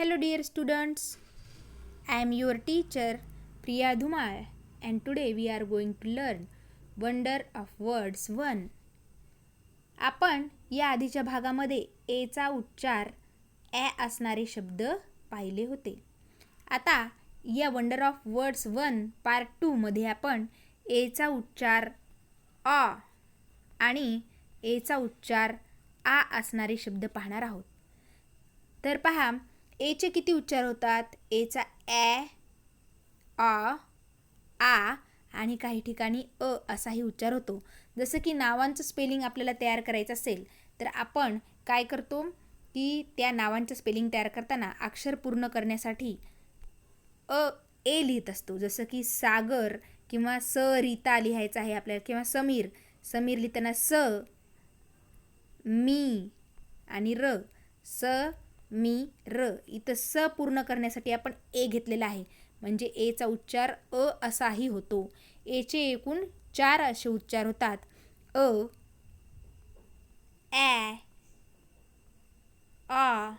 Hello, dear students. I am your teacher, Priya Dhumal, and today we are going to learn Wonder of Words 1. आपण या आधीच्या भागामध्ये एचा उच्चार ॲ असणारे शब्द पाहिले होते आता या wonder of words one part टूमध्ये आपण एचा उच्चार अ आणि एचा उच्चार आ असणारे शब्द पाहणार आहोत तर पहा एचे किती उच्चार होतात? एचा ॲ अ आ आणि काही ठिकाणी अ असाही उच्चार होतो. जसं की नावांचं स्पेलिंग आपल्याला तयार करायचं असेल तर आपण काय करतो? की त्या नावांचं स्पेलिंग तयार करताना अक्षर पूर्ण करण्यासाठी अ ए लिहित असतो. जसं की सागर किंवा स रीता लिहायचं आहे आपल्याला किंवा समीर. समीर लिहिताना स मी आणि र. स मी र इथं स पूर्ण करण्यासाठी आपण ए घेतलेला आहे. म्हणजे एचा उच्चार अ असाही होतो. एचे एकूण चार असे उच्चार होतात. अ ॲ आ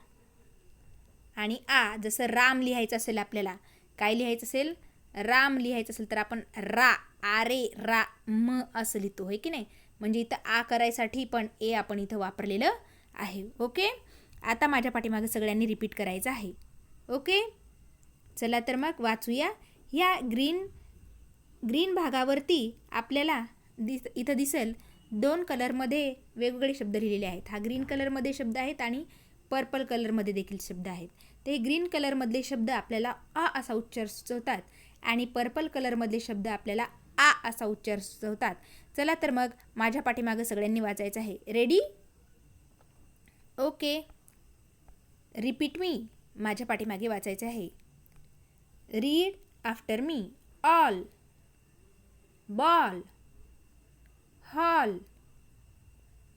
आणि आ. जसं राम लिहायचं असेल आपल्याला. काय लिहायचं असेल? राम लिहायचं असेल तर आपण रा आरे रा म असं लिहितो. होय की नाही? म्हणजे इथं आ करायसाठी पण ए आपण इथं वापरलेलं आहे. ओके? आता माझ्या पाठीमागे सगळ्यांनी रिपीट करायचं आहे. ओके चला तर मग वाचूया. ह्या ग्रीन ग्रीन भागावरती आपल्याला दिस इथं दिसेल दोन कलरमध्ये वेगवेगळे शब्द लिहिलेले आहेत. हा ग्रीन कलरमध्ये शब्द आहेत आणि पर्पल कलरमध्ये देखील शब्द आहेत. ते ग्रीन कलरमधले शब्द आपल्याला अ असा उच्चार सुचवतात आणि पर्पल कलरमधले शब्द आपल्याला आ असा उच्चार सुचवतात. चला तर मग माझ्या पाठीमागं सगळ्यांनी वाचायचं आहे. रेडी ओके रिपीट मी माझ्या पाठीमागे वाचायचे आहे. Read after me all ball hall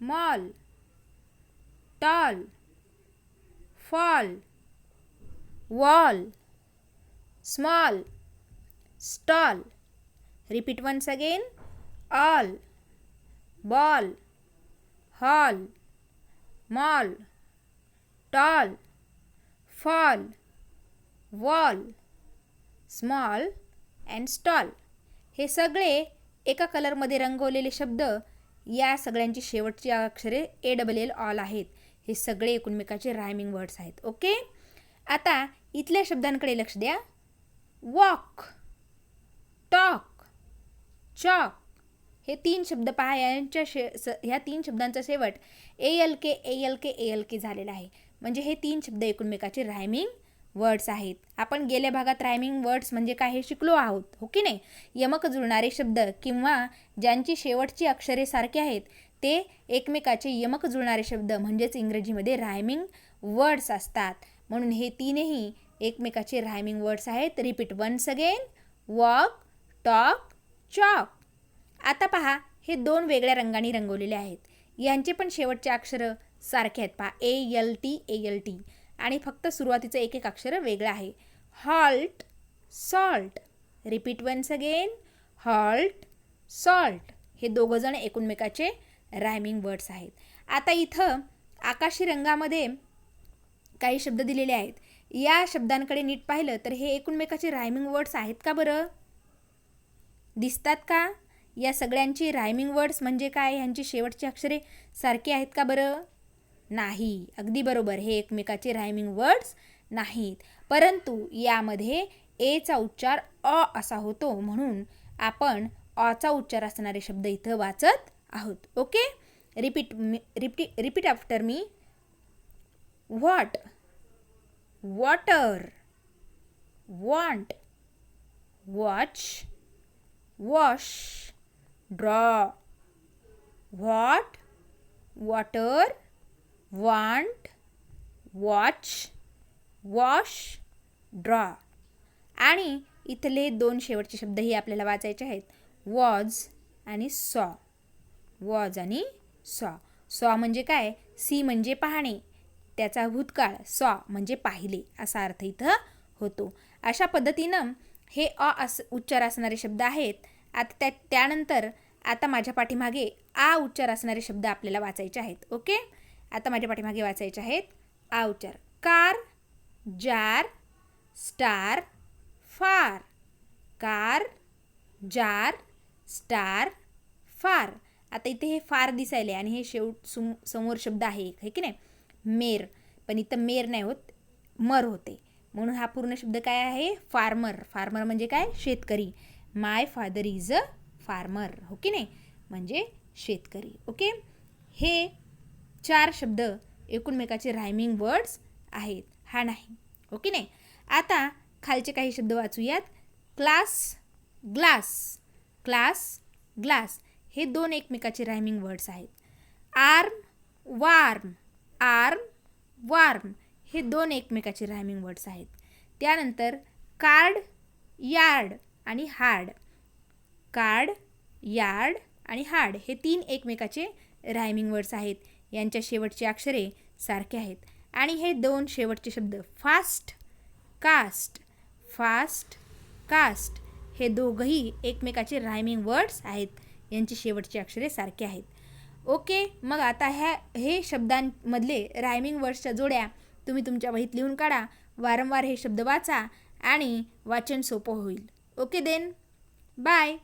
mall tall fall wall small stall repeat once again all ball hall mall tall fall wall small and stall हे सगळे एका कलरमध्ये रंगवलेले शब्द या सगळ्यांची शेवटची अक्षरे ए डबल एल ऑल आहेत. हे सगळे एकूणमेकाचे रायमिंग वर्ड्स आहेत. ओके आता इथल्या शब्दांकडे लक्ष द्या. वॉक टॉक चॉक हे तीन शब्द पहा यांच्या शे स ह्या तीन शब्दांचा शेवट A L K A L K A L K झालेला आहे. म्हणजे हे तीन शब्द एकूणमेकाचे रायमिंग वर्ड्स आहेत. आपण गेल्या भागात रायमिंग वर्ड्स म्हणजे काय हे शिकलो आहोत हो की नाही? यमक जुळणारे शब्द किंवा ज्यांची शेवटची अक्षरे सारखी आहेत ते एकमेकाचे यमक जुळणारे शब्द म्हणजेच इंग्रजीमध्ये रायमिंग वर्ड्स असतात. म्हणून हे तीनही एकमेकाचे रायमिंग वर्ड्स आहेत. Repeat once again walk talk chalk आता पहा हे दोन वेगळ्या रंगाने रंगवलेले आहेत. यांचे पण शेवटचे अक्षरं सारखे आहेत. पहा A L T A L T आणि फक्त सुरुवातीचं एक एक अक्षर वेगळं आहे. Halt salt repeat once again halt salt हे दोघंजण एकूणमेकाचे रायमिंग वर्ड्स आहेत. आता इथं आकाशी रंगामध्ये काही शब्द दिलेले आहेत. या शब्दांकडे नीट पाहिलं तर हे एकूणमेकाचे रायमिंग वर्ड्स आहेत का बरं? दिसतात का? या सगळ्यांची रायमिंग वर्ड्स म्हणजे काय? ह्यांची शेवटची अक्षरे सारखी आहेत का बरं? नाही. अगदी बरोबर. हे एकमेकाचे रायमिंग वर्ड्स नाहीत. परंतु यामध्ये एचा उच्चार अ असा होतो. म्हणून आपण अचा उच्चार असणारे शब्द इथं वाचत आहोत. Okay? Repeat me repeat repeat after me what water want watch wash draw what water want watch wash draw आणि इथले दोन शेवटचे शब्दही आपल्याला वाचायचे आहेत. वॉज आणि सॉ वॉज आणि सॉ सॉ म्हणजे काय? सी म्हणजे पाहणे. त्याचा भूतकाळ सॉ म्हणजे पाहिले असा अर्थ इथं होतो. अशा पद्धतीनं हे अ अस उच्चार असणारे शब्द आहेत. आता त्या त्यानंतर आता माझ्या पाठीमागे आ उच्चार असणारे शब्द आपल्याला वाचायचे आहेत. ओके? आता माझ्या पाठीमागे वाचायचे आहेत. Outer car jar star far car jar star far आता इथे हे फार दिसायले आणि हे शेवट सुम समोर शब्द आहे एक, आहे की नाही? मेर पण इथं मेर नाही होत मर होते. म्हणून हा पूर्ण शब्द काय आहे? फार्मर फार्मर म्हणजे काय? शेतकरी. My father is a farmer हो की नाही? म्हणजे शेतकरी. ओके? हे चार शब्द एकूणमेकाचे रायमिंग वर्ड्स आहेत. हा नाही. ओके नाही? आता खालचे काही शब्द वाचूयात. Class glass class glass. हे दोन एकमेकाचे रायमिंग वर्ड्स आहेत. Arm warm. Arm warm. हे दोन एकमेकाचे रायमिंग वर्ड्स आहेत. त्यानंतर कार्ड यार्ड आणि हार्ड. कार्ड यार्ड आणि हार्ड. हे तीन एकमेकाचे रायमिंग वर्ड्स आहेत. यांच्या शेवटचे अक्षरे सारखे आहेत. आणि हे दोन शेवटचे शब्द फास्ट कास्ट फास्ट कास्ट हे दोघंही एकमेकाचे रायमिंग वर्ड्स आहेत. यांची शेवटची अक्षरे सारखे आहेत. ओके मग आता ह्या हे शब्दांमधले रायमिंग वर्ड्सच्या जोड्या तुम्ही तुमच्या वहीत लिहून काढा. वारंवार हे शब्द वाचा आणि वाचन सोपं होईल. Okay then bye